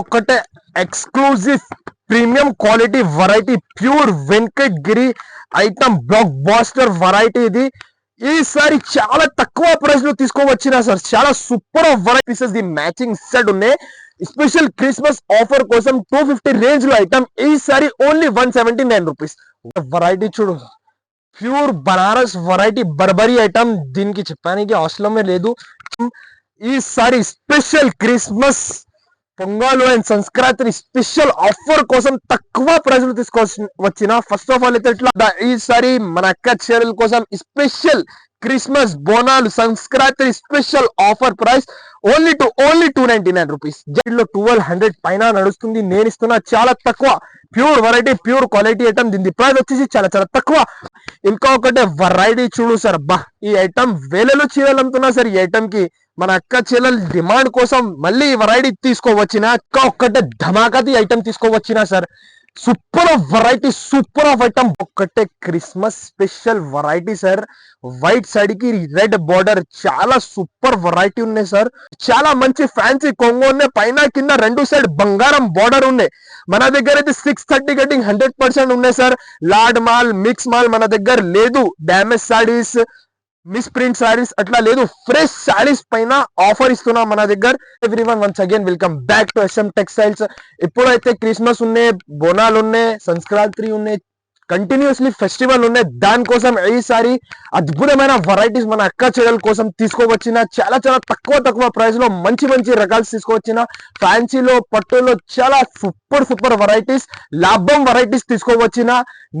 ఒక్కటే exclusive premium quality variety pure Venkatagiri item blockbuster variety ఇది. ఈసారి చాలా తక్కువ ప్రైస్లో తీసుకోవచ్చిన సార్. చాలా super varieties the matching set ఉన్నాయి. స్పెషల్ క్రిస్మస్ ఆఫర్ కోసం టూ ఫిఫ్టీ రేంజ్లో ఐటమ్ ఈసారి only one seventy nine rupees. Variety చూడు. Pure Banaras variety Burberry item. దీనికి చెప్పడానికి అవసరమే లేదు. ఈసారి special Christmas Pongal and Sankranti special offer కోసం తక్కువ ప్రైజ్లు తీసుకోవచ్చు వచ్చిన ఫస్ట్ ఆఫ్ ఆల్ అయితే ఇట్లా ఈసారి మన అక్క చీరల కోసం special Christmas Bonalu Sankranti special offer price only to only two ninety nine రూపీస్లో ట్వెల్వ్ హండ్రెడ్ పైన నడుస్తుంది. నేను ఇస్తున్నా చాలా తక్కువ pure variety pure quality item దీని ప్రైస్ వచ్చేసి చాలా చాలా తక్కువ. ఇంకా ఒకటే వెరైటీ చూడు సార్. బా ఈ ఐటమ్ వేలలో చీరలు అమ్ముతున్నా సార్. ఈ ఐటమ్కి మన అక్క చెల్లెల డిమాండ్ కోసం మళ్ళీ వెరైటీ తీసుకోవచ్చిన అక్క ఒక్కటే ధమాకాతి item తీసుకోవచ్చిన sir. Super of variety super of item ఒక్కటే Christmas special variety sir. White సైడ్కి రెడ్ బార్డర్ చాలా సూపర్ వెరైటీ ఉన్నాయి సార్. చాలా మంచి ఫ్యాన్సీ కొంగు ఉన్నాయి. పైన కింద రెండు సైడ్ బంగారం బార్డర్ ఉన్నాయి. మన దగ్గర అయితే six thirty cutting hundred percent ఉన్నాయి సార్. లార్డ్ మాల్ మిక్స్ మాల్ మన దగ్గర లేదు. Damage saris miss print saris అట్లా లేదు. ఫ్రెష్ శారీస్ పైన ఆఫర్ ఇస్తున్నాం మన దగ్గర. Everyone once again welcome back to SM textiles ఎప్పుడైతే క్రిస్మస్ ఉన్నాయి బోనాలు ఉన్నాయి సంక్రాంతి ఉన్నాయి కంటిన్యూస్లీ ఫెస్టివల్ ఉన్నాయి దానికోసం ఈసారి అద్భుతమైన వెరైటీస్ మన అక్క చెల్లెల కోసం తీసుకోవచ్చిన చాలా చాలా తక్కువ తక్కువ ప్రైస్లో మంచి మంచి రకాలు తీసుకువచ్చిన ఫ్యాన్సీలో పట్టులో చాలా సూపర్ సూపర్ వెరైటీస్ లాభం వెరైటీస్ తీసుకోవచ్చిన.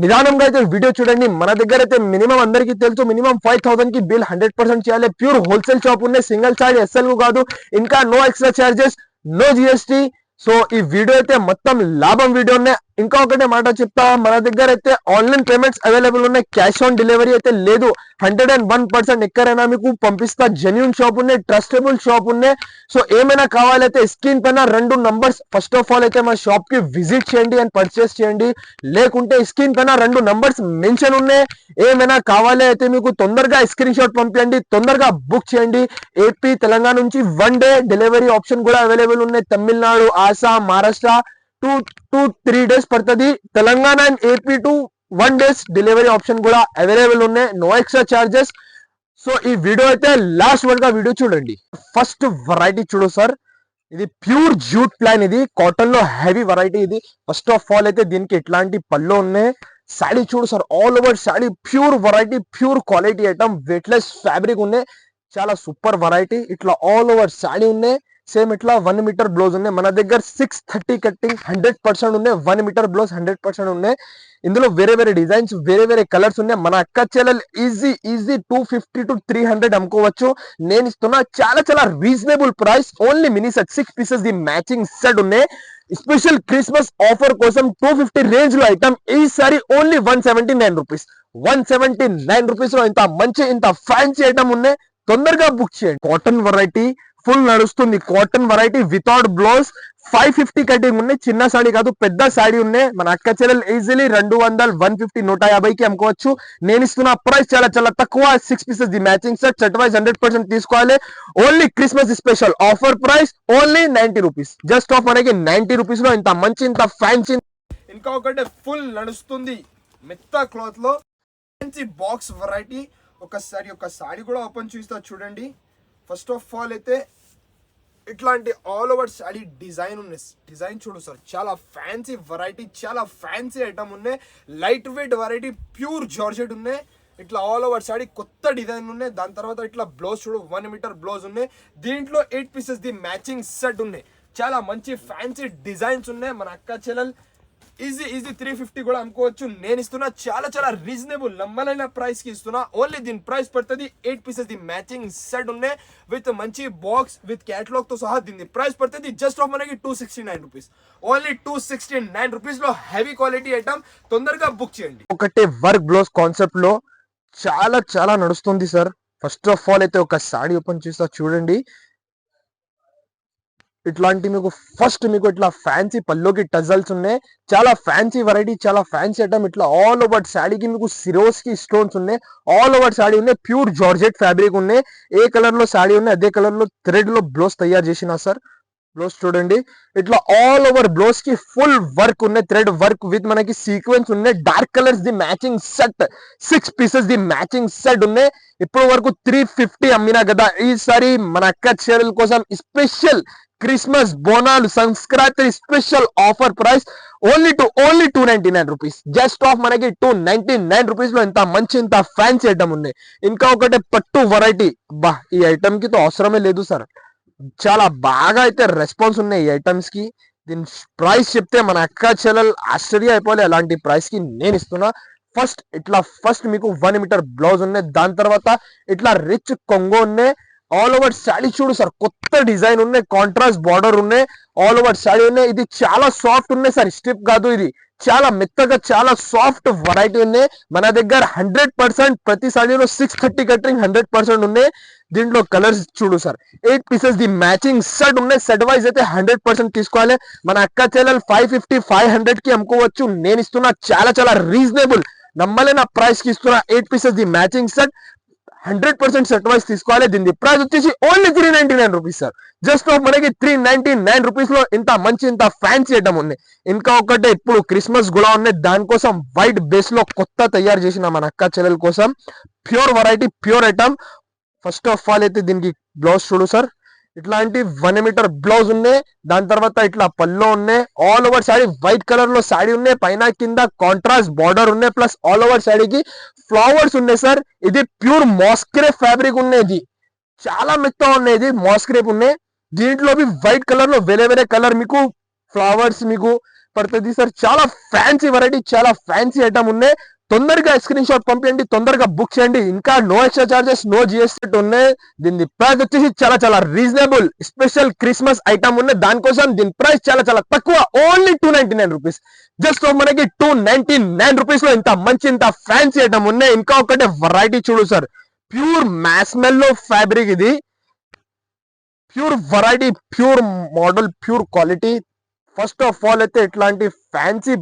నిదానంగా అయితే వీడియో చూడండి. మన దగ్గర అయితే మినిమం అందరికీ తెలుసు. మినిమం ఫైవ్ థౌసండ్కి బిల్ హండ్రెడ్ పర్సెంట్ చేయాలి. ప్యూర్ హోల్సేల్ షాప్ ఉన్నాయి సింగిల్ చార్జ్ ఎస్ఎల్ కాదు. ఇంకా no extra charges no GST so ఈ వీడియో అయితే మొత్తం లాభం వీడియోనే ఇంకా ఒకటే మాట చెప్తా మన దగ్గర అయితే ఆన్లైన్ పేమెంట్స్ అవైలబుల్ ఉన్నాయి క్యాష్ ఆన్ డెలివరీ అయితే లేదు. హండ్రెడ్ అండ్ వన్ పర్సెంట్ ఎక్కడైనా మీకు పంపిస్తా జెన్యున్ షాప్ ఉన్నాయి ట్రస్టబుల్ షాప్ ఉన్నాయి. సో ఏమైనా కావాలైతే స్క్రీన్ పైన రెండు నంబర్స్ ఫస్ట్ ఆఫ్ ఆల్ అయితే మా షాప్కి విజిట్ చేయండి అండ్ పర్చేస్ చేయండి. లేకుంటే స్క్రీన్ పైన రెండు నంబర్స్ మెన్షన్ ఉన్నాయి. ఏమైనా కావాలి అయితే మీకు తొందరగా స్క్రీన్ షాట్ పంపించండి తొందరగా బుక్ చేయండి. ఏపీ తెలంగాణ నుంచి వన్ డే డెలివరీ ఆప్షన్ కూడా అవైలబుల్ ఉన్నాయి. Tamil Nadu Assam Maharashtra two two three days పడుతుంది. Telangana and AP to one days delivery option కూడా అవైలబుల్ ఉన్నాయి. నో ఎక్స్ట్రా చార్జెస్ సో ఈ వీడియో అయితే లాస్ట్ వన్గా వీడియో చూడండి. ఫస్ట్ వెరైటీ చూడు సార్ ఇది ప్యూర్ జూట్ ప్లాన్ ఇది. కాటన్లో హెవీ వెరైటీ ఇది. ఫస్ట్ ఆఫ్ ఆల్ అయితే దీనికి ఎట్లాంటి పళ్ళు ఉన్నాయి? శాడీ చూడు sir all over sari pure variety pure quality item weightless fabric ఉన్నాయి. చాలా సూపర్ వెరైటీ ఇట్లా ఆల్ ఓవర్ శాడీ ఉన్నాయి. సేమ్ ఇట్లా వన్ మీటర్ బ్లౌజ్ ఉన్నాయి. మన దగ్గర six thirty cutting hundred percent ఉన్నాయి. One metre blouse hundred percent ఉన్నాయి. ఇందులో వేరే వేరే డిజైన్స్ వేరే వేరే కలర్స్ ఉన్నాయి. మన అక్క చెల్లెలు easy easy two fifty to three hundred అమ్ముకోవచ్చు. నేను ఇస్తున్న చాలా చాలా reasonable price only mini set six pieces the matching set ఉన్నాయి. స్పెషల్ క్రిస్మస్ ఆఫర్ కోసం టూ ఫిఫ్టీ రేంజ్లో ఐటమ్ ఈసారి only one seventy nine rupees one seventy nine రూపీస్లో ఇంత మంచి ఇంత ఫ్యాన్సీ ఐటమ్ ఉన్నాయి. తొందరగా బుక్ చేయండి. కాటన్ వెరైటీ ఫుల్ నడుస్తుంది. Cotton variety without blouse five fifty cutting ఉన్నాయి చిన్న సాడీ కాదు పెద్ద సాడీ ఉన్నాయి మన అక్క చెల్లెలు ఈజీలీ రెండు వందలు వన్ ఫిఫ్టీ నూట యాభైకి అమ్ముకోవచ్చు. నేను ఇస్తున్న ప్రైస్ చాలా చాలా తక్కువ. Six pieces the matching set set wise hundred percent తీసుకోవాలి. Only Christmas special offer price only ninety rupees just of మనకి నైన్టీ రూపీస్లో ఇంత మంచి ఇంత ఫ్యాన్సీ ఇంకా ఒకటి ఫుల్ నడుస్తుంది. మెత్త క్లాత్లో. మంచి బాక్స్ వెరైటీ ఒకసారి ఒక సాడీ కూడా ఓపెన్ చూస్తా చూడండి. ఫస్ట్ ఆఫ్ ఆల్ అయితే ఇట్లాంటి ఆల్ ఓవర్ శాడీ డిజైన్ ఉన్నాయి. డిజైన్ చూడు సార్ చాలా ఫ్యాన్సీ వెరైటీ చాలా ఫ్యాన్సీ ఐటమ్ ఉన్నాయి. Light weight variety pure georgette ఉన్నాయి. ఇట్లా ఆల్ ఓవర్ సారీ కొత్త డిజైన్ ఉన్నాయి. దాని తర్వాత ఇట్లా బ్లౌజ్ చూడు వన్ మీటర్ బ్లౌజ్ ఉన్నాయి. దీంట్లో eight pieces the matching set ఉన్నాయి. చాలా మంచి ఫ్యాన్సీ డిజైన్స్ ఉన్నాయి. మన అక్క చెల్లెలు ఈజీ ఈజీ త్రీ ఫిఫ్టీ కూడా అమ్ముకోవచ్చు. నేను ఇస్తున్నా చాలా చాలా రీజనబుల్ నమ్మలైన ప్రైస్కి ఇస్తున్నా. ఓన్లీ దీని ప్రైస్ పడుతుంది. Eight pieces the matching set ఉన్నాయి విత్ మంచి బాక్స్ విత్ క్యాటలాగ్తో సహా దీని ప్రైస్ పడుతుంది. జస్ట్ ఆఫ్ మనకి two sixty nine rupees only two sixty nine రూపీస్లో హెవీ క్వాలిటీ ఐటమ్ తొందరగా బుక్ చేయండి. ఒకటే వర్క్ బ్లౌజ్ కాన్సెప్ట్లో చాలా చాలా నడుస్తుంది సార్ ఫస్ట్ ఆఫ్ ఆల్ అయితే ఒక సాడీ ఓపెన్ చేస్తా చూడండి. ఇట్లాంటి మీకు ఫస్ట్ మీకు ఇట్లా ఫ్యాన్సీ పల్లోకి టజల్స్ ఉన్నాయి. చాలా ఫ్యాన్సీ వెరైటీ చాలా ఫ్యాన్సీ ఐటమ్ ఇట్లా ఆల్ ఓవర్ శాడీకి మీకు సిరోస్కి స్టోన్స్ ఉన్నాయి. ఆల్ ఓవర్ శాడీ ఉన్నాయి. ప్యూర్ జార్జెట్ ఫ్యాబ్రిక్ ఉన్నాయి. ఏ కలర్లో శాడీ ఉన్నాయి? అదే కలర్లో థ్రెడ్లో బ్లౌజ్ తయారు చేసిన సార్ బ్లౌజ్ చూడండి. ఇట్లా ఆల్ ఓవర్ బ్లౌజ్కి ఫుల్ వర్క్ ఉన్నాయి. థ్రెడ్ వర్క్ విత్ మనకి సీక్వెన్స్ ఉన్నాయి. Dark colours the matching set six pieces the matching set ఉన్నాయి. ఇప్పటి వరకు త్రీ ఫిఫ్టీ అమ్మినా కదా ఈసారి మన అక్క చీరల కోసం special Christmas Bonalu Sankranti special offer price only two only two ninety nine rupees just of మనకి టూ నైన్టీ నైన్ రూపీస్లో ఇంత మంచి ఇంత ఫ్యాన్సీ ఐటమ్ ఉన్నాయి ఇంకా ఒకటి పట్టు వెరైటీ బా ఈ ఐటమ్కి తో అవసరమే లేదు సార్ చాలా బాగా అయితే రెస్పాన్స్ ఉన్నాయి ఈ ఐటమ్స్కి. దీని ప్రైస్ చెప్తే మన అక్క చెల్లెలు ఆశ్చర్య అయిపోలే అలాంటి ప్రైస్కి నేను ఇస్తున్నా. ఫస్ట్ ఇట్లా ఫస్ట్ మీకు వన్ మీటర్ బ్లౌజ్ ఉన్నాయి. దాని తర్వాత ఇట్లా రిచ్ కొంగో ఉన్నాయి. ఆల్ ఓవర్ శాడీ చూడు సార్ కొత్త డిజైన్ ఉన్నాయి. కాంట్రాస్ట్ బార్డర్ ఉన్నాయి. ఆల్ ఓవర్ శాడీ ఉన్నాయి. ఇది చాలా సాఫ్ట్ ఉన్నాయి సార్. స్ట్రిప్ కాదు ఇది. చాలా మెత్తగా చాలా సాఫ్ట్ వెరైటీ ఉన్నాయి. మన దగ్గర హండ్రెడ్ పర్సెంట్ ప్రతి సాడీలో six thirty cutting hundred percent ఉన్నాయి. దీంట్లో కలర్స్ చూడు sir. Eight pieces the matching set ఉన్నాయి. సెట్ వైజ్ అయితే హండ్రెడ్ పర్సెంట్ తీసుకోవాలి. మన అక్క చెల్లెలు ఫైవ్ ఫిఫ్టీ ఫైవ్ హండ్రెడ్కి అమ్ముకోవచ్చు. నేను ఇస్తున్నా చాలా చాలా రీజనబుల్ నమ్మలేని ప్రైస్కి ఇస్తున్న eight pieces the matching set hundred percent set wise తీసుకోవాలి. దీని ప్రైస్ వచ్చేసి only three ninety nine rupees sir just of మనకి త్రీ నైన్టీ నైన్ రూపీస్లో ఇంత మంచి ఇంత ఫ్యాన్సీ ఐటమ్ ఉంది. ఇంకా ఒకటే ఇప్పుడు క్రిస్మస్ కూడా ఉన్నాయి. దానికోసం వైట్ బేస్లో కొత్త తయారు చేసిన మన అక్క చెల్లెల కోసం. Pure variety pure item first of all అయితే దీనికి బ్లౌజ్ చూడు సార్ ఇట్లాంటి వన్ మీటర్ బ్లౌజ్ ఉన్నాయి. దాని తర్వాత ఇట్లా పల్లో ఉన్నాయి. ఆల్ ఓవర్ శాడీ వైట్ కలర్లో శాడీ ఉన్నాయి. పైన కింద కాంట్రాస్ట్ బార్డర్ ఉన్నాయి. ప్లస్ ఆల్ ఓవర్ శాడీకి ఫ్లవర్స్ ఉన్నాయి సార్ ఇది ప్యూర్ మాస్క్రేప్ ఫ్యాబ్రిక్ ఉన్నది. చాలా మెత్త ఉన్నాయి. ఇది మాస్క్రేప్ ఉన్నాయి. దీంట్లో వైట్ కలర్లో వేరే వేరే కలర్ మీకు ఫ్లవర్స్ మీకు పడుతుంది సార్ చాలా ఫ్యాన్సీ వెరైటీ చాలా ఫ్యాన్సీ ఐటమ్ ఉన్నాయి. తొందరగా స్క్రీన్ షాట్ పంపించండి తొందరగా బుక్ చేయండి. ఇంకా no extra charges no GST ఉన్నాయి. దీని ప్రైస్ వచ్చేసి చాలా చాలా రీజనబుల్ స్పెషల్ క్రిస్మస్ ఐటమ్ ఉన్నాయి. దానికోసం దీని ప్రైస్ చాలా చాలా తక్కువ. Only two ninety nine rupees just మనకి టూ నైన్టీ నైన్ రూపీస్లో ఇంత మంచి ఇంత ఫ్యాన్సీ ఐటమ్ ఉన్నాయి. ఇంకా ఒకటే వెరైటీ చూడు సార్ ప్యూర్ మ్యాస్మెల్లో ఫ్యాబ్రిక్ ఇది. Pure variety pure model pure quality first of all అయితే ఇట్లాంటి ఫ్యాన్సీ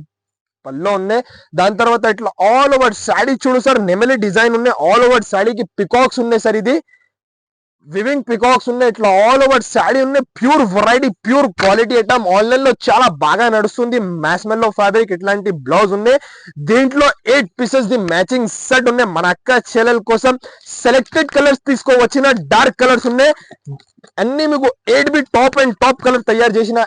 పల్లో ఉన్నాయి. దాని తర్వాత ఇట్లా ఆల్ ఓవర్ శాడీ చూడు సార్ నెమలి డిజైన్ ఉన్నాయి. ఆల్ ఓవర్ శాడీకి పికాక్స్ ఉన్నాయి సార్ ఇది. వివింగ్ పికాక్స్ ఉన్నాయి. ఇట్లా ఆల్ ఓవర్ శాడీ ఉన్నాయి. Pure variety pure quality item ఆన్లైన్లో చాలా బాగా నడుస్తుంది. మ్యాస్మెల్లో ఫ్యాబ్రిక్ ఇట్లాంటి బ్లౌజ్ ఉన్నాయి దీంట్లో eight pieces the matching set ఉన్నాయి. మన అక్క చెల్లెల కోసం సెలెక్టెడ్ కలర్స్ తీసుకోవచ్చిన డార్క్ కలర్స్ ఉన్నాయి. అన్ని మీకు eight B top and top colour తయారు చేసిన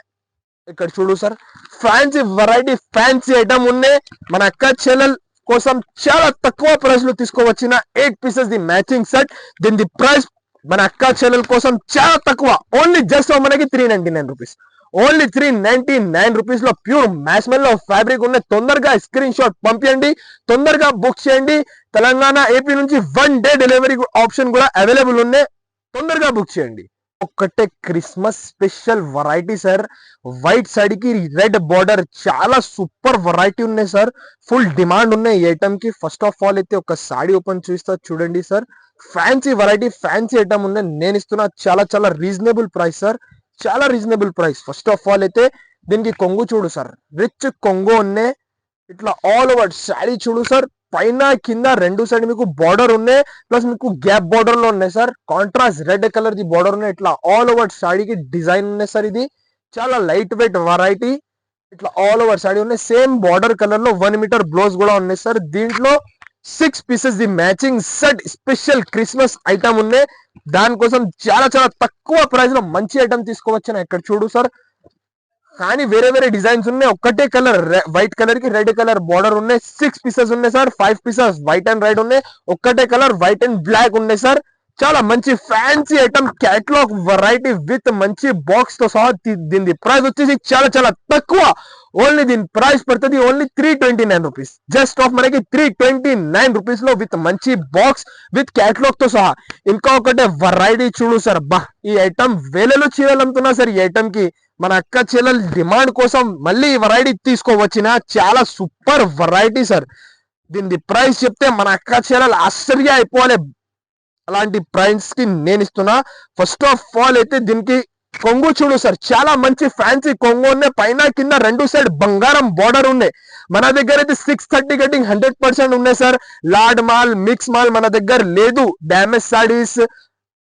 ఇక్కడ చూడు sir. Fancy variety fancy item ఉన్నాయి మన అక్క చెల్లెల్ కోసం చాలా తక్కువ ప్రైస్లో తీసుకోవచ్చిన eight pieces the matching set దీని ది ప్రైస్ మన అక్క చెల్లెల కోసం చాలా తక్కువ. ఓన్లీ జస్ట్ మనకి three ninety nine rupees only three ninety nine రూపీస్లో ప్యూర్ మ్యాచ్మెల్లో ఫ్యాబ్రిక్ ఉన్నాయి తొందరగా స్క్రీన్ షాట్ పంపించండి తొందరగా బుక్ చేయండి. తెలంగాణ ఏపీ నుంచి వన్ డే డెలివరీ ఆప్షన్ కూడా అవైలబుల్ ఉన్నాయి తొందరగా బుక్ చేయండి. ఒక్కటే Christmas special variety sir white సైడ్కి రెడ్ బార్డర్ చాలా సూపర్ వెరైటీ ఉన్నాయి సార్ ఫుల్ డిమాండ్ ఉన్నాయి. ఈ ఐటమ్కి ఫస్ట్ ఆఫ్ ఆల్ అయితే ఒక సాడీ ఓపెన్ చూస్తా చూడండి sir fancy variety fancy item ఉన్నాయి. నేను ఇస్తున్నా చాలా చాలా రీజనబుల్ ప్రైస్ సార్ చాలా reasonable price first of all అయితే దీనికి కొంగు చూడు సార్ రిచ్ కొంగు ఉన్నాయి. ఇట్లా ఆల్ ఓవర్ శాడీ చూడు సార్ పైన కింద రెండు సైడ్ మీకు బార్డర్ ఉన్నాయి. ప్లస్ మీకు గ్యాప్ బార్డర్లో ఉన్నాయి sir contrast red colour the border ఉన్నాయి. ఇట్లా ఆల్ ఓవర్ శాడీకి డిజైన్ ఉన్నాయి సార్ ఇది. చాలా లైట్ వెయిట్ వెరైటీ ఇట్లా ఆల్ ఓవర్ శాడీ ఉన్నాయి. సేమ్ బార్డర్ కలర్లో వన్ మీటర్ బ్లౌజ్ కూడా ఉన్నాయి సార్ దీంట్లో six pieces the matching set special Christmas item ఉన్నాయి. దానికోసం చాలా చాలా తక్కువ ప్రైస్లో మంచి ఐటమ్ తీసుకోవచ్చిన ఇక్కడ చూడు సార్ కానీ వేరే వేరే డిజైన్స్ ఉన్నాయి. ఒక్కటే కలర్ వైట్ కలర్కి రెడ్ కలర్ బార్డర్ ఉన్నాయి. సిక్స్ పీసెస్ ఉన్నాయి sir. Five pieces white and red ఉన్నాయి. ఒక్కటే కలర్ వైట్ అండ్ బ్లాక్ ఉన్నాయి సార్. చాలా మంచి fancy item catalogue variety with మంచి బాక్స్తో సహా దీని ప్రైస్ వచ్చేసి చాలా చాలా తక్కువ. ఓన్లీ దీని ప్రైస్ పడుతుంది only three twenty nine rupees just of మనకి త్రీ ట్వంటీ నైన్ రూపీస్లో విత్ మంచి బాక్స్ విత్ క్యాటలాగ్తో సహా. ఇంకా ఒకటే వెరైటీ చూడు సార్. బా ఈ ఐటమ్ వేలలో చీరలు అమ్ముతున్నా సార్ ఈ ఐటమ్కి మన అక్క చెల్లెల డిమాండ్ కోసం మళ్ళీ ఈ వెరైటీ తీసుకోవచ్చిన చాలా సూపర్ వెరైటీ సార్ దీని ప్రైస్ చెప్తే మన అక్క చెల్లెలు ఆశ్చర్య అయిపోవాలి అలాంటి ప్రైస్కి నేను ఇస్తున్నా. ఫస్ట్ ఆఫ్ ఆల్ అయితే దీనికి కొంగు చూడు సార్ చాలా మంచి ఫ్యాన్సీ కొంగు ఉన్నాయి. పైన కింద రెండు సైడ్ బంగారం బార్డర్ ఉన్నాయి. మన దగ్గర అయితే six thirty cutting hundred percent ఉన్నాయి సార్ లార్డ్ మాల్ మిక్స్ మాల్ మన దగ్గర లేదు. Damage saris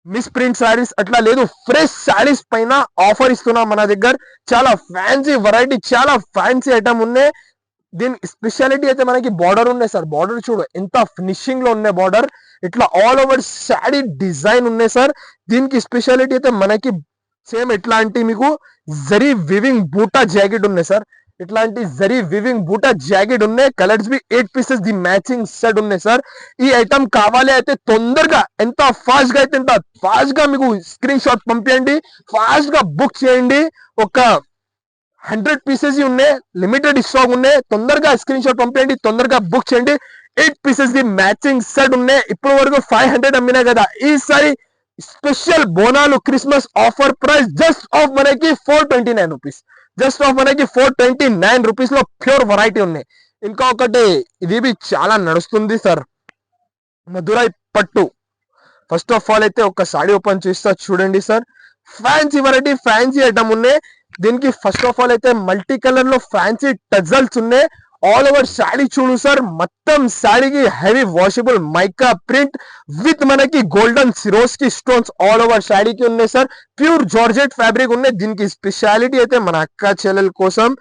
miss print saris అట్లా లేదు. ఫ్రెష్ శారీస్ పైన ఆఫర్ ఇస్తున్నాం మన దగ్గర. చాలా ఫ్యాన్సీ వెరైటీ చాలా ఫ్యాన్సీ ఐటమ్ ఉన్నాయి. దీని స్పెషాలిటీ అయితే మనకి బార్డర్ ఉన్నాయి సార్. బార్డర్ చూడు ఎంత ఫినిషింగ్లో ఉన్నాయి బార్డర్ ఇట్లా ఆల్ ఓవర్ శారీ డిజైన్ ఉన్నాయి సార్. దీనికి స్పెషాలిటీ అయితే మనకి సేమ్ ఎట్లాంటి మీకు జరీ వివింగ్ బూటా జాకెట్ ఉన్నాయి సార్. ఇట్లాంటి జరీ వివింగ్ బూటా జాకెట్ ఉన్నాయి. Colours B eight pieces the matching set ఉన్నాయి సార్ ఈ ఐటమ్ కావాలి అయితే తొందరగా ఎంత ఫాస్ట్గా అయితే ఎంత ఫాస్ట్గా మీకు స్క్రీన్ షాట్ పంపించండి ఫాస్ట్గా బుక్ చేయండి. ఒక హండ్రెడ్ పీసెస్ ఉన్నాయి. లిమిటెడ్ స్టాక్ ఉన్నాయి. తొందరగా స్క్రీన్ షాట్ పంపించండి తొందరగా బుక్ చేయండి. Eight pieces the matching set ఉన్నాయి. ఇప్పటి వరకు ఫైవ్ హండ్రెడ్ అమ్మినా కదా ఈసారి special Bonalu Christmas offer price just of మనకి four twenty nine rupees just of మనకి ఫోర్ ట్వంటీ నైన్ రూపీస్లో ప్యూర్ వెరైటీ ఉన్నాయి. ఇంకా ఒకటి ఇది బి చాలా నడుస్తుంది సార్ మధురై పట్టు. ఫస్ట్ ఆఫ్ ఆల్ అయితే ఒక సాడీ ఓపెన్ చేస్తా చూడండి sir fancy variety fancy item ఉన్నాయి. దీనికి ఫస్ట్ ఆఫ్ ఆల్ అయితే మల్టీ కలర్లో ఫ్యాన్సీ టజల్స్ ఉన్నాయి. ఆల్ ఓవర్ శాడీ చూడు సార్ మొత్తం శాడీకి heavy washable mica print with మనకి golden Swarovski stones all over శాడీకి ఉన్నాయి సార్ ప్యూర్ జార్జెట్ ఫ్యాబ్రిక్ ఉన్నాయి దీనికి స్పెషాలిటీ అయితే మన అక్క చెల్లెల కోసం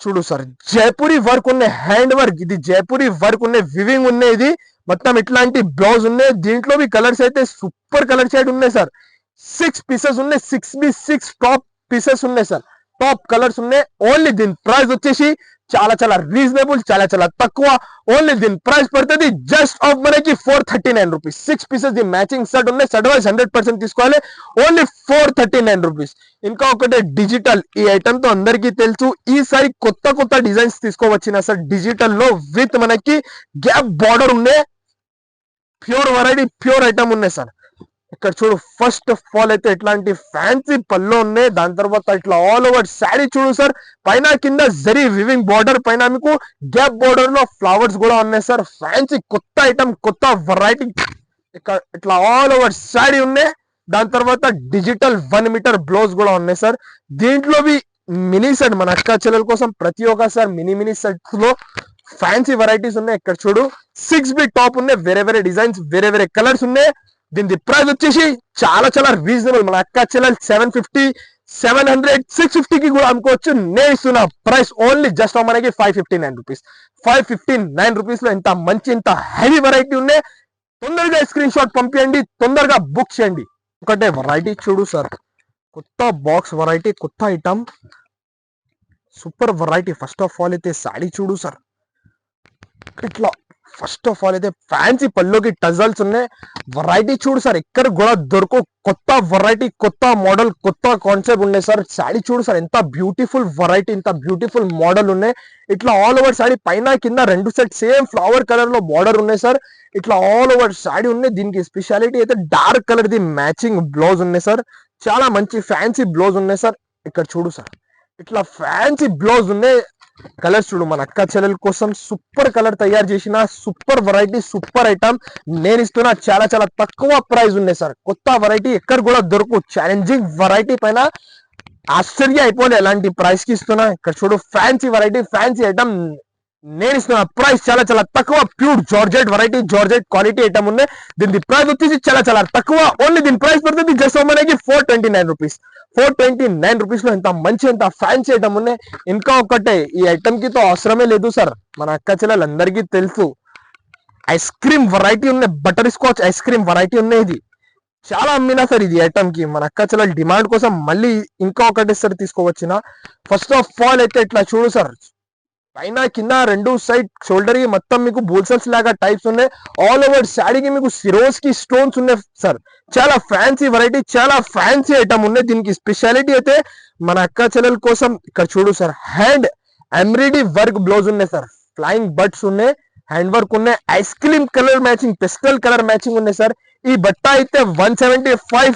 చూడు సార్ జైపూరి వర్క్ ఉన్నాయి హ్యాండ్ వర్క్ ఇది జైపూరి వర్క్ ఉన్నాయి వివింగ్ ఉన్నాయి ఇది మొత్తం ఇట్లాంటి బ్లౌజ్ ఉన్నాయి దీంట్లో కలర్స్ అయితే సూపర్ కలర్ షేడ్ ఉన్నాయి సార్ సిక్స్ పీసెస్ ఉన్నాయి six B six top pieces ఉన్నాయి సార్ టాప్ కలర్స్ ఉన్నాయి. ఓన్లీ దీని ప్రైస్ వచ్చేసి చాలా చాలా రీజనబుల్ చాలా చాలా తక్కువ. ఓన్లీ దీని ప్రైస్ పడుతుంది జస్ట్ ఆఫ్ మనకి four thirty nine rupees six pieces the matching set ఉన్నాయి. సెట్ వైజ్ హండ్రెడ్ పర్సెంట్ తీసుకోవాలి. Only four thirty nine rupees ఇంకా ఒకటి డిజిటల్ ఈ ఐటమ్తో అందరికీ తెలుసు. ఈసారి కొత్త కొత్త డిజైన్స్ తీసుకోవచ్చిన సార్. డిజిటల్లో విత్ మనకి గ్యాప్ బార్డర్ ఉన్నాయి ప్యూర్ వెరైటీ ప్యూర్ ఐటమ్ ఉన్నాయి సార్. ఇక్కడ చూడు ఫస్ట్ ఆఫ్ ఆల్ అయితే ఇట్లాంటి ఫ్యాన్సీ పళ్ళు ఉన్నాయి. దాని తర్వాత ఇట్లా ఆల్ ఓవర్ శారీ చూడు సార్. పైన కింద జరీ వివింగ్ బార్డర్ పైన మీకు గ్యాప్ బార్డర్లో ఫ్లవర్స్ కూడా ఉన్నాయి సార్. ఫ్యాన్సీ కొత్త ఐటమ్ కొత్త వెరైటీ ఇక్కడ ఇట్లా ఆల్ ఓవర్ శారీ ఉన్నాయి. దాని తర్వాత డిజిటల్ వన్ మీటర్ బ్లౌజ్ కూడా ఉన్నాయి సార్. దీంట్లో మినీ సెట్ మన అక్క చెల్లెల కోసం ప్రతి ఒక్క సార్ మినీ మినీ సెట్స్లో ఫ్యాన్సీ వెరైటీస్ ఉన్నాయి. ఇక్కడ చూడు సిక్స్ బి టాప్ ఉన్నాయి. వేరే వేరే డిజైన్స్ వేరే వేరే కలర్స్ ఉన్నాయి. దీని ప్రైస్ వచ్చేసి చాలా చాలా రీజనబుల్ మన అక్క చెల్లెలు seven fifty seven hundred six ఫిఫ్టీకి కూడా అమ్ముకోవచ్చు. నేను ఇస్తున్న ప్రైస్ ఓన్లీ జస్ట్ మనకి five fifty nine rupees five fifty nine రూపీస్లో ఇంత మంచి ఇంత హెవీ వెరైటీ ఉన్నాయి తొందరగా స్క్రీన్ షాట్ పంపించండి తొందరగా బుక్ చేయండి. ఒకటే వెరైటీ చూడు సార్ కొత్త బాక్స్ వెరైటీ కొత్త item super variety first of all అయితే సాడీ చూడు సార్ ఇట్లా ఫస్ట్ ఆఫ్ ఆల్ అయితే ఫ్యాన్సీ పళ్ళుకి టజల్స్ ఉన్నాయి. వెరైటీ చూడు సార్ ఎక్కడ కూడా దొరకు కొత్త వెరైటీ కొత్త మోడల్ కొత్త కాన్సెప్ట్ ఉన్నాయి సార్. శాడీ చూడు సార్ ఎంత బ్యూటిఫుల్ వెరైటీ ఇంత బ్యూటిఫుల్ మోడల్ ఉన్నాయి. ఇట్లా ఆల్ ఓవర్ శాడీ పైన కింద రెండు సెట్ సేమ్ ఫ్లవర్ కలర్లో బార్డర్ ఉన్నాయి సార్. ఇట్లా ఆల్ ఓవర్ శాడీ ఉన్నాయి. దీనికి స్పెషాలిటీ అయితే dark colour the matching blouse ఉన్నాయి సార్. చాలా మంచి ఫ్యాన్సీ బ్లౌజ్ ఉన్నాయి సార్. ఇక్కడ చూడు సార్ ఇట్లా ఫ్యాన్సీ బ్లౌజ్ ఉన్నాయి. కలర్స్ చూడు మన అక్క చెల్లెల కోసం సూపర్ కలర్ తయారు చేసిన సూపర్ వెరైటీ సూపర్ ఐటమ్ నేను ఇస్తున్నా చాలా చాలా తక్కువ ప్రైస్ ఉన్నాయి సార్. కొత్త వెరైటీ ఎక్కడ కూడా దొరకు ఛాలెంజింగ్ వెరైటీ పైన ఆశ్చర్య అయిపోలే ఎలాంటి ప్రైస్కి ఇస్తున్నా? ఇక్కడ చూడు ఫ్యాన్సీ వెరైటీ ఫ్యాన్సీ ఐటమ్ నేను ఇస్తున్న ప్రైస్ చాలా చాలా తక్కువ. Pure georgette variety georgette quality item ఉంది. దీని ప్రైస్ వచ్చేసి చాలా చాలా తక్కువ. ఓన్లీ దీని ప్రైస్ పడుతుంది జస్ట్ మనకి four twenty nine rupees four twenty nine రూపీస్లో ఎంత మంచి ఎంత ఫ్యాన్సీ ఐటమ్ ఉన్నాయి ఇంకా ఒకటే ఈ ఐటమ్కి తో అవసరమే లేదు సార్ మన అక్క చెల్లెలందరికీ తెలుసు. ఐస్ క్రీమ్ వెరైటీ ఉన్నాయి butterscotch ice cream variety ఉన్నాయి ఇది. చాలా అమ్మినా సార్ ఇది ఐటమ్కి. మన అక్క చెల్లెల డిమాండ్ కోసం మళ్ళీ ఇంకా ఒకటి సార్ తీసుకోవచ్చిన. ఫస్ట్ ఆఫ్ ఆల్ అయితే ఇట్లా చూడు సార్ పైన కింద రెండు సైడ్ షోల్డర్కి మొత్తం మీకు బూల్సల్స్ లాగా టైప్స్ ఉన్నాయి ఆల్ ఓవర్ శాడీకి మీకు సిరోస్కి స్టోన్స్ ఉన్నాయి సార్ చాలా ఫ్యాన్సీ వెరైటీ చాలా ఫ్యాన్సీ ఐటమ్ ఉన్నాయి దీనికి స్పెషాలిటీ అయితే మన అక్క చెల్లెల కోసం ఇక్కడ చూడు sir hand embroidery work blouse ఉన్నాయి సార్ ఫ్లయింగ్ బర్డ్స్ ఉన్నాయి హ్యాండ్ వర్క్ ఉన్నాయి ice cream colour matching pastel colour matching ఉన్నాయి సార్ ఈ బట్ట అయితే వన్ సెవెంటీ ఫైవ్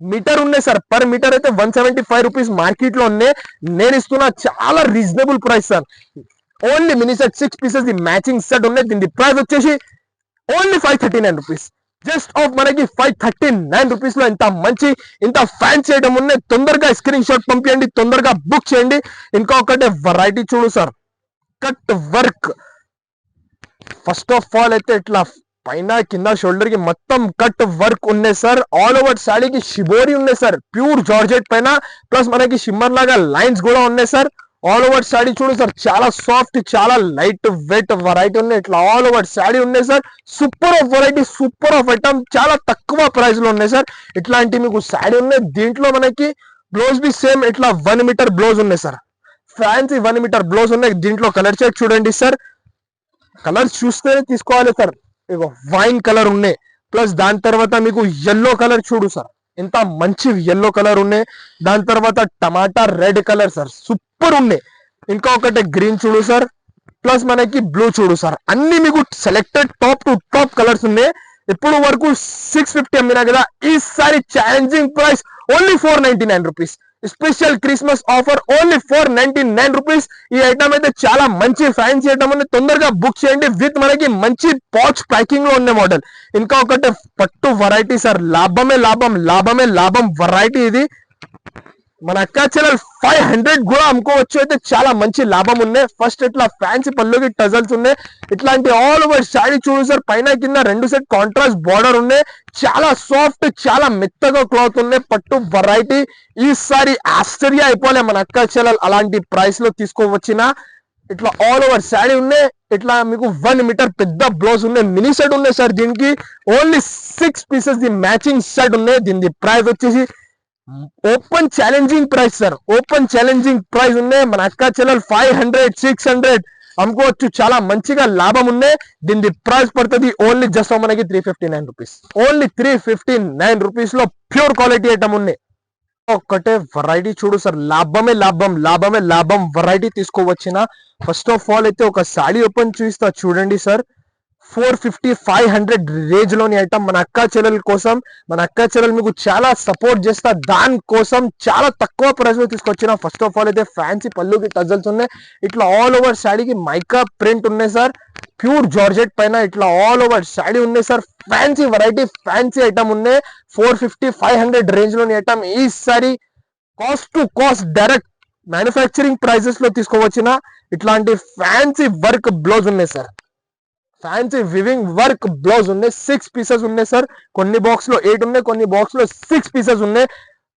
మీటర్ ఉన్నాయి సార్. పర్ మీటర్ అయితే వన్ సెవెంటీ ఫైవ్ రూపీస్ మార్కెట్లో ఉన్నాయి. నేను ఇస్తున్న చాలా reasonable price sir. Only mini set six pieces the matching set ఉన్నాయి. దీని ప్రైస్ వచ్చేసి only five thirty nine rupees just of మనకి ఫైవ్ థర్టీ నైన్ రూపీస్లో ఇంత మంచి ఇంత ఫ్యాన్ చేయడం ఉన్నాయి. తొందరగా స్క్రీన్ షాట్ పంపించండి తొందరగా బుక్ చేయండి. ఇంకా ఒకటే వెరైటీ చూడు sir. Cut work first of all అయితే ఇట్లా పైన కింద షోల్డర్కి మొత్తం కట్ వర్క్ ఉన్నాయి సార్ ఆల్ ఓవర్ శాడీకి షిబోరి ఉన్నాయి సార్ ప్యూర్ జార్జెట్ పైన. ప్లస్ మనకి షిమ్మర్ లాగా లైన్స్ కూడా ఉన్నాయి సార్ ఆల్ ఓవర్ శాడీ చూడు సార్ చాలా సాఫ్ట్ చాలా లైట్ వెయిట్ వెరైటీ ఉన్నాయి. ఇట్లా ఆల్ ఓవర్ శాడీ ఉన్నాయి sir super of variety super of item చాలా తక్కువ ప్రైస్లో ఉన్నాయి సార్ ఇట్లాంటి మీకు శాడీ ఉన్నాయి. దీంట్లో మనకి బ్లౌజ్ బి సేమ్ ఇట్లా వన్ మీటర్ బ్లౌజ్ ఉన్నాయి sir fancy one metre blouse ఉన్నాయి. దీంట్లో కలర్ చెక్ చూడండి సార్ కలర్స్ చూస్తేనే తీసుకోవాలి సార్ ఇగో వైన్ కలర్ ఉన్నాయి. ప్లస్ దాని తర్వాత మీకు ఎల్లో కలర్ చూడు సార్. ఎంత మంచి ఎల్లో కలర్ ఉన్నాయి. దాని తర్వాత tomato red colour sir. Super ఉన్నాయి. ఇంకా ఒకటి గ్రీన్ చూడు సార్. ప్లస్ మనకి బ్లూ చూడు సార్. అన్ని మీకు selected top to top colours ఉన్నాయి. ఇప్పుడు వరకు సిక్స్ ఫిఫ్టీ అమ్మినా కదా ఈసారి challenging price only four ninety nine rupees special Christmas offer only four ninety nine rupees. ఈ ఐటమ్ అయితే చాలా మంచి ఫ్యాన్స్ ఐటమ్ ఉంది. తొందరగా బుక్ చేయండి. విత్ మనకి మంచి పాచ్ ప్యాకింగ్లో ఉన్న మోడల్ ఇంకా ఒకటి పట్టు వెరైటీ సార్ లాభమే లాభం లాభమే లాభం. వెరైటీ ఇది. మన అక్క చెల్లెలు ఫైవ్ హండ్రెడ్ కూడా అమ్ముకోవచ్చు. అయితే చాలా మంచి లాభం ఉన్నాయి. ఫస్ట్ ఇట్లా ఫ్యాన్సీ పళ్ళుకి టజల్స్ ఉన్నాయి. ఇట్లాంటి ఆల్ ఓవర్ శారీ చూడు సార్ పైన కింద రెండు సెట్ కాంట్రాస్ట్ బార్డర్ ఉన్నాయి. చాలా సాఫ్ట్ చాలా మెత్తగా క్లాత్ ఉన్నాయి. పట్టు వెరైటీ ఈసారి ఆశ్చర్య అయిపోలే మన అక్క చెల్లెలు అలాంటి ప్రైస్లో తీసుకోవచ్చిన. ఇట్లా ఆల్ ఓవర్ శారీ ఉన్నాయి. ఇట్లా మీకు వన్ మీటర్ పెద్ద బ్లౌజ్ ఉన్నాయి. మినీ సెట్ ఉన్నాయి సార్ దీనికి. Only six pieces the matching shirt ఉన్నాయి. దీని ప్రైస్ వచ్చేసి open challenging price sir open challenging price ఉన్నాయి మన అక్క చెల్లెలు ఫైవ్ హండ్రెడ్ సిక్స్ హండ్రెడ్ అమ్ముకోవచ్చు. చాలా మంచిగా లాభం ఉన్నాయి. దీని ప్రైస్ పడుతుంది ఓన్లీ జస్ట్ మనకి three fifty nine rupees only three fifty nine రూపీస్లో ప్యూర్ క్వాలిటీ ఐటమ్ ఉన్నాయి ఒక్కటే వెరైటీ చూడు సార్ లాభమే లాభం లాభమే లాభం. వెరైటీ తీసుకోవచ్చిన. ఫస్ట్ ఆఫ్ ఆల్ అయితే ఒక సాడీ ఓపెన్ చూస్తా చూడండి sir four fifty five hundred రేంజ్లోని item మన అక్క చెల్లెల కోసం మన అక్క చెల్లెలు మీకు చాలా సపోర్ట్ చేస్తా. దాని కోసం చాలా తక్కువ ప్రైస్లో తీసుకొచ్చిన. ఫస్ట్ ఆఫ్ ఆల్ అయితే ఫ్యాన్సీ పళ్ళుకి టజల్స్ ఉన్నాయి. ఇట్లా ఆల్ ఓవర్ శాడీకి మైకా ప్రింట్ ఉన్నాయి సార్ ప్యూర్ జార్జెట్ పైన ఇట్లా ఆల్ ఓవర్ శాడీ ఉన్నాయి sir fancy variety fancy item ఉన్నాయి. ఫోర్ ఫిఫ్టీ ఫైవ్ హండ్రెడ్ రేంజ్లోని ఐటమ్ ఈసారి cost to cost direct manufacturing ప్రైసెస్లో తీసుకోవచ్చిన. ఇట్లాంటి ఫ్యాన్సీ వర్క్ బ్లౌజ్ ఉన్నాయి sir fancy weaving work blouse ఉన్నాయి. సిక్స్ పీసెస్ ఉన్నాయి సార్ కొన్ని బాక్స్లో ఎయిట్ ఉన్నాయి కొన్ని బాక్స్లో సిక్స్ పీసెస్ ఉన్నాయి.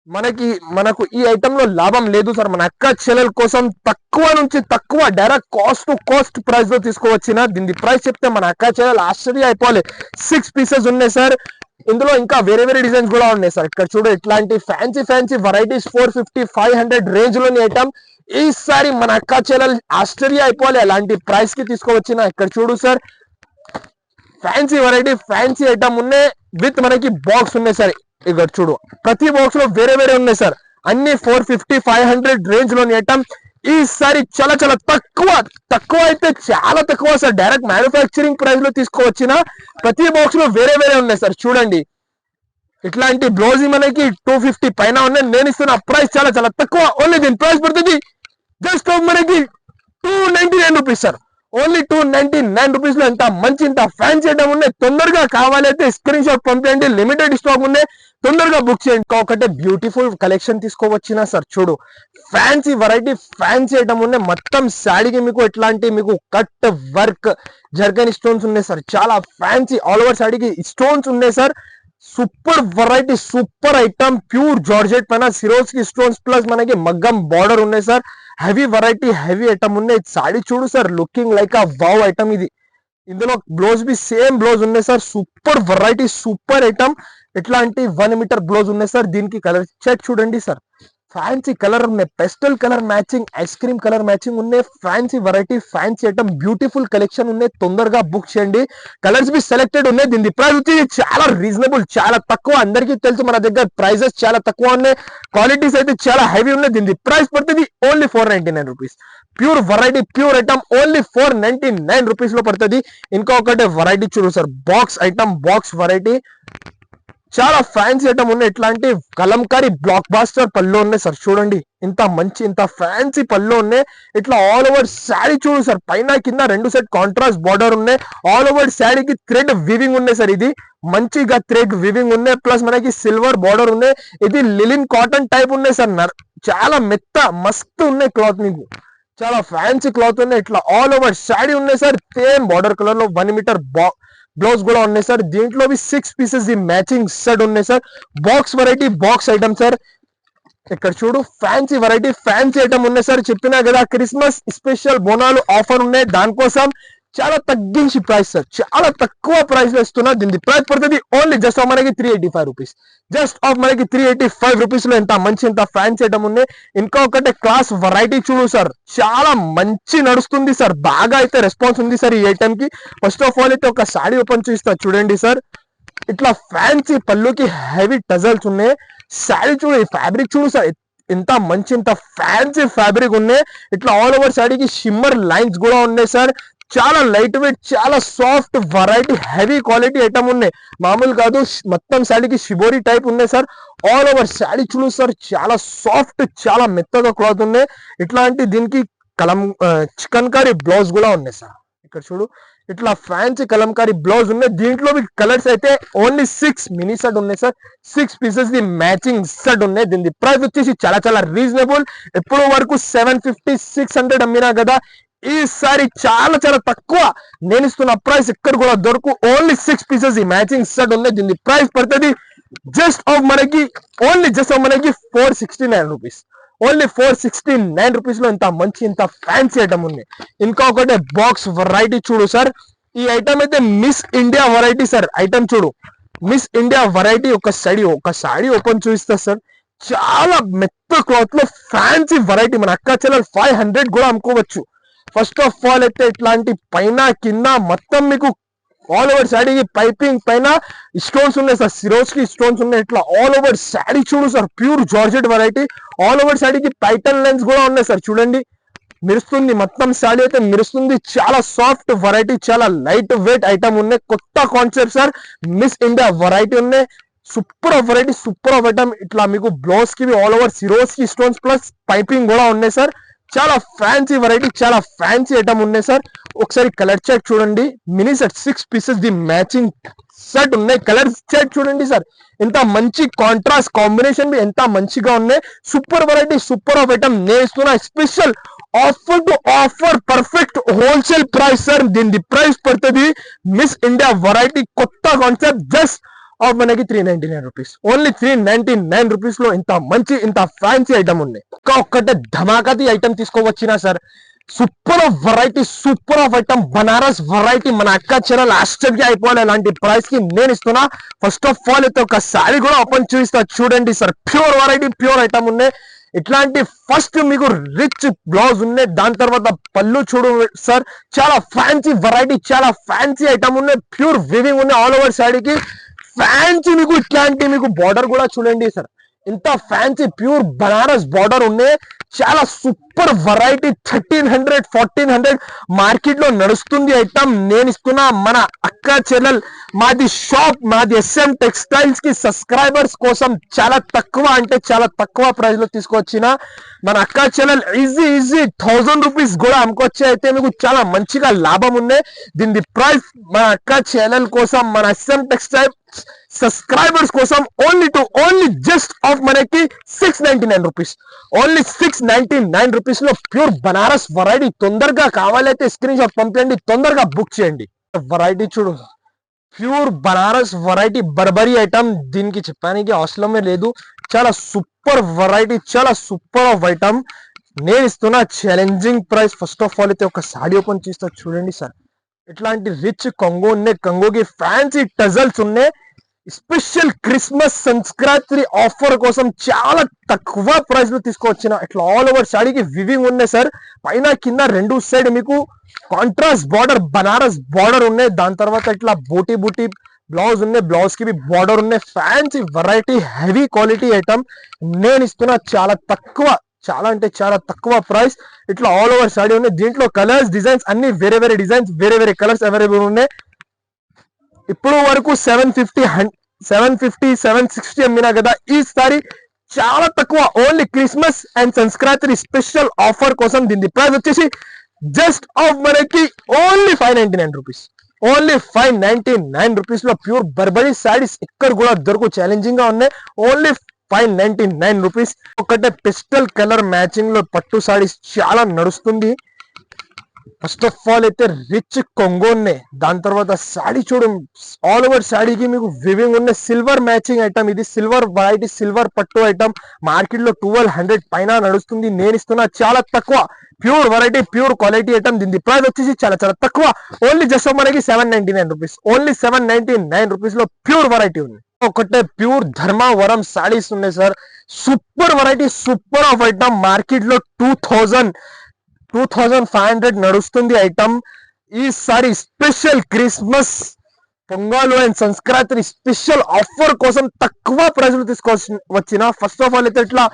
మనకి మనకు ఈ ఐటమ్లో లాభం లేదు సార్ మన అక్క చెల్లెల కోసం తక్కువ నుంచి తక్కువ డైరెక్ట్ కాస్ట్ టు కాస్ట్ ప్రైస్లో తీసుకువచ్చిన దీని ప్రైస్ చెప్తే మన అక్క చెల్లెలు ఆశ్చర్య అయిపోవాలి. సిక్స్ పీసెస్ ఉన్నాయి సార్ ఇందులో ఇంకా వేరే వేరే డిజైన్స్ కూడా ఉన్నాయి సార్ ఇక్కడ చూడు ఇట్లాంటి fancy fancy varieties four fifty five hundred రేంజ్లోని item ఈసారి మన అక్క చెల్లెలు ఆశ్చర్య అయిపోవాలి. అలాంటి ప్రైస్కి తీసుకువచ్చిన ఇక్కడ చూడు sir fancy variety fancy item ఉన్నాయి విత్ మనకి బాక్స్ ఉన్నాయి సార్ ఇక్కడ చూడు. ప్రతి బాక్స్లో వేరే వేరే ఉన్నాయి సార్ అన్ని ఫోర్ ఫిఫ్టీ ఫైవ్ హండ్రెడ్ రేంజ్లోని ఐటమ్ ఈసారి చాలా చాలా తక్కువ తక్కువ అయితే చాలా తక్కువ సార్ డైరెక్ట్ మ్యానుఫ్యాక్చరింగ్ ప్రైస్లో తీసుకోవచ్చిన ప్రతి బాక్స్లో వేరే వేరే ఉన్నాయి సార్ చూడండి. ఇట్లాంటి బ్లౌజ్ మనకి టూ ఫిఫ్టీ పైన ఉన్నాయి. నేను ఇస్తున్న ప్రైస్ చాలా చాలా తక్కువ. ఓన్లీ దీని ప్రైస్ పడుతుంది. జస్ట్ మనకి two ninety nine rupees sir only two ninety nine రూపీస్లో ఇంత మంచి ఇంత ఫ్యాన్స్ ఐటమ్ ఉన్నాయి తొందరగా కావాలైతే స్క్రీన్ షాట్ పంపించండి లిమిటెడ్ స్టాక్ ఉంది. తొందరగా బుక్ చేయండి. ఒకటే బ్యూటిఫుల్ కలెక్షన్ తీసుకోవచ్చినా సార్ చూడు. ఫ్యాన్సీ వెరైటీ ఫ్యాన్సీ ఐటమ్ ఉన్నాయి మొత్తం శాడీకి మీకు ఎట్లాంటి మీకు కట్ వర్క్ జర్గన్ స్టోన్స్ ఉన్నాయి సార్. చాలా ఫ్యాన్సీ ఆల్ ఓవర్ శాడీకి స్టోన్స్ ఉన్నాయి sir. Super variety super item pure georgette పైన సిరోస్కి స్టోన్స్ ప్లస్ మనకి మగ్గం బార్డర్ ఉన్నాయి sir. Heavy variety heavy item ఉన్నాయి. సాడీ చూడు sir looking like a wow item ఇది. ఇందులో బ్లౌజ్ బి సేమ్ బ్లౌజ్ ఉన్నాయి sir. Super variety super item. ఎట్లాంటి వన్ మీటర్ బ్లౌజ్ ఉన్నాయి సార్. దీనికి కలర్ చెక్ చూడండి సార్. ఫ్యాన్సీ కలర్ ఉన్నాయి. Pastel colour matching ice cream colour matching ఉన్నాయి. Fancy variety fancy item beautiful collection ఉన్నాయి. తొందరగా book చేయండి. కలర్స్ బి సెలెక్టెడ్ ఉన్నాయి. దీని ప్రైస్ వచ్చి చాలా రీజనబుల్ చాలా తక్కువ. అందరికీ తెలుసు మన దగ్గర ప్రైజెస్ చాలా తక్కువ ఉన్నాయి. క్వాలిటీస్ అయితే చాలా హెవీ ఉన్నాయి. దీని ప్రైస్ పడుతుంది only four ninety nine rupees pure variety pure item only four ninety nine రూపీస్లో పడుతుంది. ఇంకొకటి వెరైటీ చూడు sir box item box variety చాలా ఫ్యాన్సీ ఐటమ్ ఉన్నాయి ఇట్లాంటి కలంకారీ బ్లాక్ బాస్టర్ పళ్ళు ఉన్నాయి సార్ చూడండి. ఇంత మంచి ఇంత ఫ్యాన్సీ పళ్ళు ఉన్నాయి. ఇట్లా ఆల్ ఓవర్ శారీ చూడు సార్ పైన కింద రెండు సెట్ కాంట్రాస్ట్ బార్డర్ ఉన్నాయి. ఆల్ ఓవర్ శారీకి థ్రెడ్ వివింగ్ ఉన్నాయి సార్ ఇది. మంచిగా థ్రెడ్ వివింగ్ ఉన్నాయి. ప్లస్ మనకి సిల్వర్ బార్డర్ ఉన్నాయి. ఇది లిలిన్ కాటన్ టైప్ ఉన్నాయి సార్ నర్- చాలా మెత్త మస్తు ఉన్నాయి క్లాత్ మీకు. చాలా ఫ్యాన్సీ క్లాత్ ఉన్నాయి. ఇట్లా ఆల్ ఓవర్ శారీ ఉన్నాయి సార్ సేమ్ బార్డర్ కలర్లో వన్ మీటర్ బా బ్లౌజ్ కూడా ఉన్నాయి సార్ దీంట్లో six pieces the matching set ఉన్నాయి sir box variety box item sir ఇక్కడ చూడు ఫ్యాన్సీ వెరైటీ ఫ్యాన్సీ ఐటమ్ ఉన్నాయి సార్ చెప్పినా కదా క్రిస్మస్ స్పెషల్ బోనాలు ఆఫర్ ఉన్నాయి. దానికోసం చాలా తగ్గించి ప్రైస్ సార్. చాలా తక్కువ ప్రైస్లో ఇస్తున్నా. దీని ప్రైస్ పడుతుంది ఓన్లీ జస్ట్ ఆఫ్ మనకి three eighty five rupees just of మనకి త్రీ ఎయిటీ ఫైవ్ రూపీస్లో ఎంత మంచి ఎంత ఫ్యాన్స్ ఐటమ్ ఉంది. ఇంకా ఒకటి క్లాస్ వెరైటీ చూడు సార్ చాలా మంచి నడుస్తుంది సార్ బాగా అయితే రెస్పాన్స్ ఉంది సార్ ఈ ఐటమ్కి. ఫస్ట్ ఆఫ్ ఆల్ అయితే ఒక సాడీ ఓపెన్ చూస్తా చూడండి సార్ ఇట్లా ఫ్యాన్సీ పళ్ళుకి హెవీ టజల్స్ ఉన్నాయి. శారీ చూడు ఈ ఫ్యాబ్రిక్ చూడు సార్ ఇంత మంచి ఇంత ఫ్యాన్సీ ఫ్యాబ్రిక్ ఉన్నాయి. ఇట్లా ఆల్ ఓవర్ శారీకి షిమ్మర్ లైన్స్ కూడా ఉన్నాయి సార్ చాలా లైట్ వెయిట్ చాలా soft variety heavy quality item ఉన్నాయి. మామూలు కాదు మొత్తం శారీకి షిబోరి టైప్ ఉన్నాయి సార్ ఆల్ ఓవర్ శారీ చూడు సార్ చాలా సాఫ్ట్ చాలా మెత్తగా క్లాత్ ఉన్నాయి. ఇట్లాంటి దీనికి కలం చికెన్ కర్రీ బ్లౌజ్ కూడా ఉన్నాయి సార్ ఇక్కడ చూడు ఇట్లా ఫ్యాన్సీ కలంకారీ బ్లౌజ్ ఉన్నాయి. దీంట్లో మీకు కలర్స్ అయితే ఓన్లీ సిక్స్ మినీ సెట్ ఉన్నాయి sir six pieces the matching set ఉన్నాయి. దీని ప్రైస్ వచ్చేసి చాలా చాలా రీజనబుల్ ఎప్పుడు వరకు సెవెన్ ఫిఫ్టీ సిక్స్ హండ్రెడ్ అమ్మినా కదా ఈసారి చాలా చాలా తక్కువ నేను ఇస్తున్న ప్రైస్ ఇక్కడ కూడా దొరకు. ఓన్లీ సిక్స్ పీసెస్ ఈ మ్యాచింగ్ సెట్ ఉంది. దీని ప్రైస్ పడుతుంది. జస్ట్ ఆఫ్ మనకి ఓన్లీ జస్ట్ ఆఫ్ మనకి four sixty nine rupees only four sixty nine రూపీస్లో ఇంత మంచి ఇంత ఫ్యాన్సీ ఐటమ్ ఉంది. ఇంకా ఒకటి బాక్స్ వెరైటీ చూడు సార్ ఈ ఐటమ్ అయితే Miss India variety sir item చూడు. మిస్ ఇండియా వెరైటీ ఒక సాడీ ఒక సాడీ ఓపెన్ చూపిస్తా సార్ చాలా మెత్త క్లాత్లో ఫ్యాన్సీ వెరైటీ మన అక్క చెల్లెలు ఫైవ్ హండ్రెడ్ కూడా అమ్ముకోవచ్చు. ఫస్ట్ ఆఫ్ ఆల్ అయితే ఇట్లాంటి పైన కింద మొత్తం మీకు ఆల్ ఓవర్ శాడీకి పైపింగ్ పైన స్టోన్స్ ఉన్నాయి సార్. సిరోస్కి స్టోన్స్ ఉన్నాయి. ఇట్లా ఆల్ ఓవర్ శాడీ చూడు sir. Pure georgette variety all over శాడీకి పైటన్ లెన్స్ కూడా ఉన్నాయి సార్. చూడండి. మెరుస్తుంది. మొత్తం శాడీ అయితే మెరుస్తుంది. చాలా సాఫ్ట్ వెరైటీ చాలా లైట్ వెయిట్ ఐటమ్ ఉన్నాయి. కొత్త concept sir. Miss India variety ఉన్నాయి. Super of variety super of item ఇట్లా మీకు బ్లౌజ్కి all over Swarovski stones plus piping కూడా ఉన్నాయి సార్. చాలా ఫ్యాన్సీ వెరైటీ చాలా ఫ్యాన్సీ ఐటమ్ ఉన్నాయి సార్ ఒకసారి కలర్ చార్ట్ చూడండి. Mini set six pieces the matching set ఉన్నాయి. కలర్ చార్ట్ చూడండి సార్ ఎంత మంచి కాంట్రాస్ట్ కాంబినేషన్ ఎంత మంచిగా ఉన్నాయి. Super variety super of item నేస్తున్నా special offer to offer perfect wholesale price sir దీని ప్రైస్ పడుతుంది మిస్ ఇండియా వెరైటీ కొత్త కాన్సెప్ట్ జస్ట్ ఆఫ్ మనకి three ninety nine rupees only three ninety nine రూపీస్లో ఇంత మంచి ఇంత ఫ్యాన్సీ ఐటమ్ ఉంది. ఒక్క ఒక్కటే ధమాకాతి item తీసుకోవచ్చినా sir super of variety super of item Banaras variety మన అక్క చెల్లెలు ఆశ్చర్య అయిపోవాలి. ఇలాంటి ప్రైస్కి నేను ఇస్తున్నా. ఫస్ట్ ఆఫ్ ఆల్ అయితే ఒక శారీ కూడా ఓపెన్ చూపిస్తా చూడండి sir pure variety pure item ఉన్నాయి ఇట్లాంటి ఫస్ట్ మీకు రిచ్ బ్లౌజ్ ఉన్నాయి దాని తర్వాత పళ్ళు చూడు సార్ చాలా ఫ్యాన్సీ వెరైటీ చాలా ఫ్యాన్సీ ఐటమ్ ఉన్నాయి ప్యూర్ వివింగ్ ఉన్నాయి ఆల్ ఓవర్ శాడీకి ఫ్యాన్సీ మీకు ఇట్లాంటి మీకు బార్డర్ కూడా చూడండి సార్. ఇంత ఫ్యాన్సీ ప్యూర్ బనారస్ బార్డర్ ఉన్నాయి చాలా super variety thirteen hundred fourteen hundred మార్కెట్లో నడుస్తుంది ఐటమ్ నేను ఇస్తున్న మన అక్క ఛానల్ మాది షాప్ మాది ఎస్ఎం టెక్స్టైల్స్కి సబ్స్క్రైబర్స్ కోసం చాలా తక్కువ అంటే చాలా తక్కువ ప్రైస్లో తీసుకొచ్చిన మన అక్క channel easy easy thousand rupees కూడా అమ్ముకొచ్చి అయితే మీకు చాలా మంచిగా లాభం ఉంది దీని ప్రైస్ మన అక్క ఛానల్ కోసం మన ఎస్ఎం టెక్స్టైల్ సబ్స్క్రైబర్స్ కోసం only to only just of మనకి six ninety nine rupees only six ninety nine రూపీస్లో ప్యూర్ బనారస్ వెరైటీ తొందరగా కావాలైతే స్క్రీన్ షాట్ పంపించండి తొందరగా బుక్ చేయండి. వెరైటీ చూడు. Pure Banaras variety Burberry item దీనికి చెప్పడానికి అవసరమే లేదు. చాలా సూపర్ వెరైటీ చాలా సూపర్ ఆఫ్ ఐటమ్ నేను ఇస్తున్న challenging price first of all అయితే ఒక సాడీ ఓపెన్ చేస్తా చూడండి సార్. ఇట్లాంటి రిచ్ కొంగో ఉన్నాయి. కొంగోకి ఫ్యాన్సీ టజల్స్ ఉన్నాయి. స్పెషల్ క్రిస్మస్ సంక్రాంతి ఆఫర్ కోసం చాలా తక్కువ ప్రైస్లో తీసుకొచ్చిన ఇట్లా ఆల్ ఓవర్ శాడీకి వివింగ్ ఉన్నాయి సార్ పైన కింద రెండు సైడ్ మీకు కాంట్రాస్ట్ బార్డర్ బనారస్ బార్డర్ ఉన్నాయి. దాని తర్వాత ఇట్లా బూటీ బూటీ బ్లౌజ్ ఉన్నాయి. బ్లౌజ్కి బార్డర్ ఉన్నాయి. Fancy variety heavy quality item నేను ఇస్తున్నా చాలా తక్కువ చాలా అంటే చాలా తక్కువ ప్రైస్ ఇట్లా ఆల్ ఓవర్ సాడీ ఉన్నాయి. దీంట్లో కలర్స్ డిజైన్స్ అన్ని వేరే వేరే డిజైన్స్ వేరే వేరే కలర్స్ అవైలబుల్ ఉన్నాయి. ఇప్పుడు వరకు seven fifty seven fifty seven sixty అమ్మినా కదా ఈసారి చాలా తక్కువ. Only Christmas and Sankranti special offer కోసం దీని ప్రైస్ వచ్చేసి జస్ట్ ఆఫ్ మనకి only five ninety nine rupees only five ninety nine రూపీస్లో ప్యూర్ బర్బరీ శారీస్ ఇక్కడ కూడా దొరుకు ఛాలెంజింగ్గా ఉన్నాయి. Only five ninety nine rupees. ఒకటే పిస్టల్ కలర్ మ్యాచింగ్లో పట్టు సారీస్ చాలా నడుస్తుంది. ఫస్ట్ ఆఫ్ ఆల్ అయితే రిచ్ కొంగోన్నే. దాని తర్వాత శాడీ చూడు ఆల్ ఓవర్ శాడీకి మీకు వివింగ్ ఉన్న సిల్వర్ మ్యాచింగ్ ఐటమ్ ఇది. సిల్వర్ వెరైటీ సిల్వర్ పట్టు ఐటమ్. మార్కెట్లో ట్వెల్వ్ హండ్రెడ్ పైన నడుస్తుంది. నేను ఇస్తున్నా చాలా తక్కువ. Pure variety pure quality item. దీని ప్రైస్ వచ్చేసి చాలా చాలా తక్కువ. ఓన్లీ జస్ట్ మనకి seven ninety nine rupees only seven ninety nine రూపీస్లో ప్యూర్ వెరైటీ ఉంది. ఒకటే ప్యూర్ ధర్మావరం సాడీస్ ఉన్నాయి sir. Super variety super of item మార్కెట్లో two thousand two thousand five hundred నడుస్తుంది item sari special Christmas Pongal and Sankranti special offer కోసం తక్కువ ప్రైజ్లు తీసుకో వచ్చిన. ఫస్ట్ ఆఫ్ ఆల్ అయితే ఇట్లా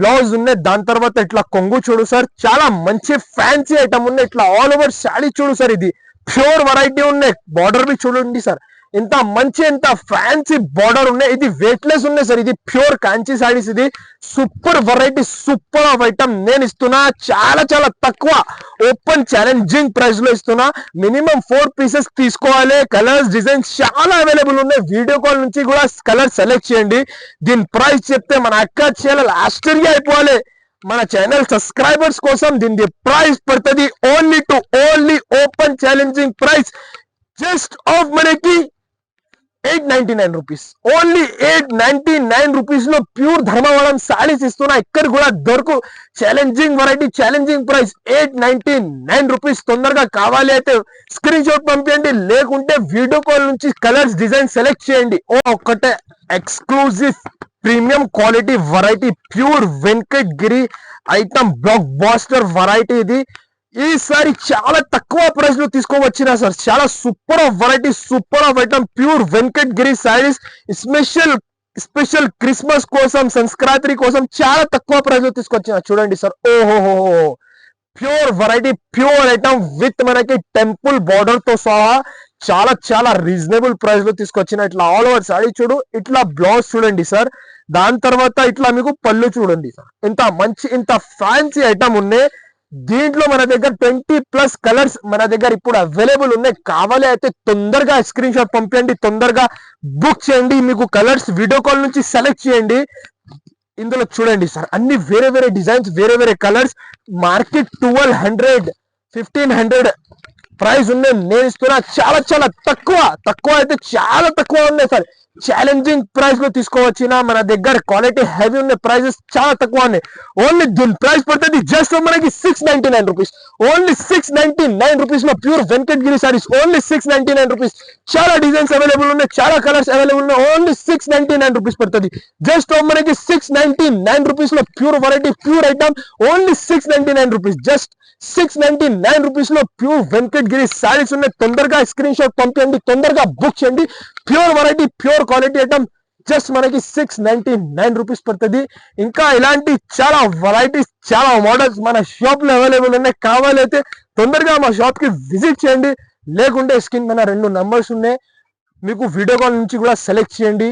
బ్లౌజ్ ఉన్నాయి. దాని తర్వాత ఇట్లా కొంగు చూడు సార్. చాలా మంచి ఫ్యాన్సీ ఐటమ్ ఉన్నాయి. ఇట్లా ఆల్ ఓవర్ శాడీ చూడు సార్ ఇది. ప్యూర్ వెరైటీ ఉన్నాయి. బార్డర్ బి చూడండి సార్. ఇంత మంచి ఇంత ఫ్యాన్సీ బార్డర్ ఉన్నాయి. ఇది వెయిట్లెస్ ఉన్నాయి సార్. ఇది ప్యూర్ కాంచీ సారీస్ ఇది super variety super of item నేను ఇస్తున్నా. చాలా చాలా తక్కువ ఓపెన్ ఛాలెంజింగ్ ప్రైస్లో ఇస్తున్నా. మినిమం ఫోర్ పీసెస్ తీసుకోవాలి. కలర్స్ డిజైన్స్ చాలా అవైలబుల్ ఉన్నాయి. వీడియో కాల్ నుంచి కూడా కలర్ సెలెక్ట్ చేయండి. దీని ప్రైస్ చెప్తే మన అక్క చేయాలి ఆశ్చర్య అయిపోవాలి. మన ఛానల్ సబ్స్క్రైబర్స్ కోసం దీని ప్రైస్ పడుతుంది. Only to only open challenging price just off మనకి eight ninety nine rupees. Only eight ninety nine రూపీస్లో ప్యూర్ ధర్మవరం సారీస్ ఇస్తున్నా. ఇక్కడ కూడా దొరకు challenging variety challenging price eight ninety nine rupees తొందరగా కావాలి అయితే స్క్రీన్ షాట్ పంపించండి లేకుంటే వీడియో కాల్ నుంచి కలర్స్ డిజైన్ సెలెక్ట్ చేయండి. ఓ ఒక్కటే exclusive premium quality variety pure Venkatagiri item blockbuster variety ఇది. ఈసారి చాలా తక్కువ ప్రైస్లో తీసుకోవచ్చినా సార్. చాలా super of variety super of item pure Venkatagiri saris special special Christmas కోసం సంక్రాంతి కోసం చాలా తక్కువ ప్రైస్లో తీసుకొచ్చిన. చూడండి సార్. ఓహోహో. Pure variety pure item with మనకి టెంపుల్ బార్డర్తో సహా చాలా చాలా రీజనబుల్ ప్రైస్లో తీసుకొచ్చిన. ఇట్లా ఆల్ ఓవర్ సారీ చూడు. ఇట్లా బ్లౌజ్ చూడండి సార్. దాని తర్వాత ఇట్లా మీకు పళ్ళు చూడండి సార్. ఇంత మంచి ఇంత ఫ్యాన్సీ ఐటమ్ ఉన్నాయి. దీంట్లో మన దగ్గర ట్వంటీ ప్లస్ కలర్స్ మన దగ్గర ఇప్పుడు అవైలబుల్ ఉన్నాయి. కావాలి అయితే తొందరగా స్క్రీన్ షాట్ పంపించండి తొందరగా బుక్ చేయండి. మీకు కలర్స్ వీడియో కాల్ నుంచి సెలెక్ట్ చేయండి. ఇందులో చూడండి సార్ అన్ని వేరే వేరే డిజైన్స్ వేరే వేరే colours. Market twelve hundred fifteen hundred price ఉన్నాయి. నేను ఇస్తున్నా చాలా చాలా తక్కువ తక్కువ అయితే చాలా తక్కువ ఉన్నాయి సార్. ఛాలెంజింగ్ ప్రైస్లో తీసుకోవచ్చిన మన దగ్గర క్వాలిటీ హెవీ ఉన్న ప్రైజెస్ చాలా తక్కువ ఉన్నాయి ఓన్లీ దీని ప్రైస్ పడుతుంది జస్ట్ మనకి six ninety nine rupees only six ninety nine రూపీస్లో pure Venkatagiri saris only six ninety nine rupees చాలా డిజైన్స్ అవైలబుల్ ఉన్నాయి చాలా కలర్స్ అవైలబుల్ ఉన్నాయి. Only six ninety nine rupees పడుతుంది. జస్ట్ మనకి సిక్స్ నైన్టీ నైన్ రూపీస్లో pure variety pure item only six ninety nine rupees just six ninety nine రూపీస్లో pure Venkatagiri saris ఉన్నాయి. తొందరగా స్క్రీన్ షాట్ పంపించండి తొందరగా బుక్ చేయండి. Pure variety pure quality item just మనకి సిక్స్ నైన్టీ నైన్ రూపీస్ పడుతుంది. ఇంకా ఇలాంటి చాలా వెరైటీస్ చాలా మోడల్స్ మన షాప్లో అవైలబుల్ ఉన్నాయి. కావాలైతే తొందరగా మా షాప్కి విజిట్ చేయండి. లేకుంటే స్క్రీన్ పైన రెండు నంబర్స్ ఉన్నాయి. మీకు వీడియో కాల్ నుంచి కూడా సెలెక్ట్ చేయండి.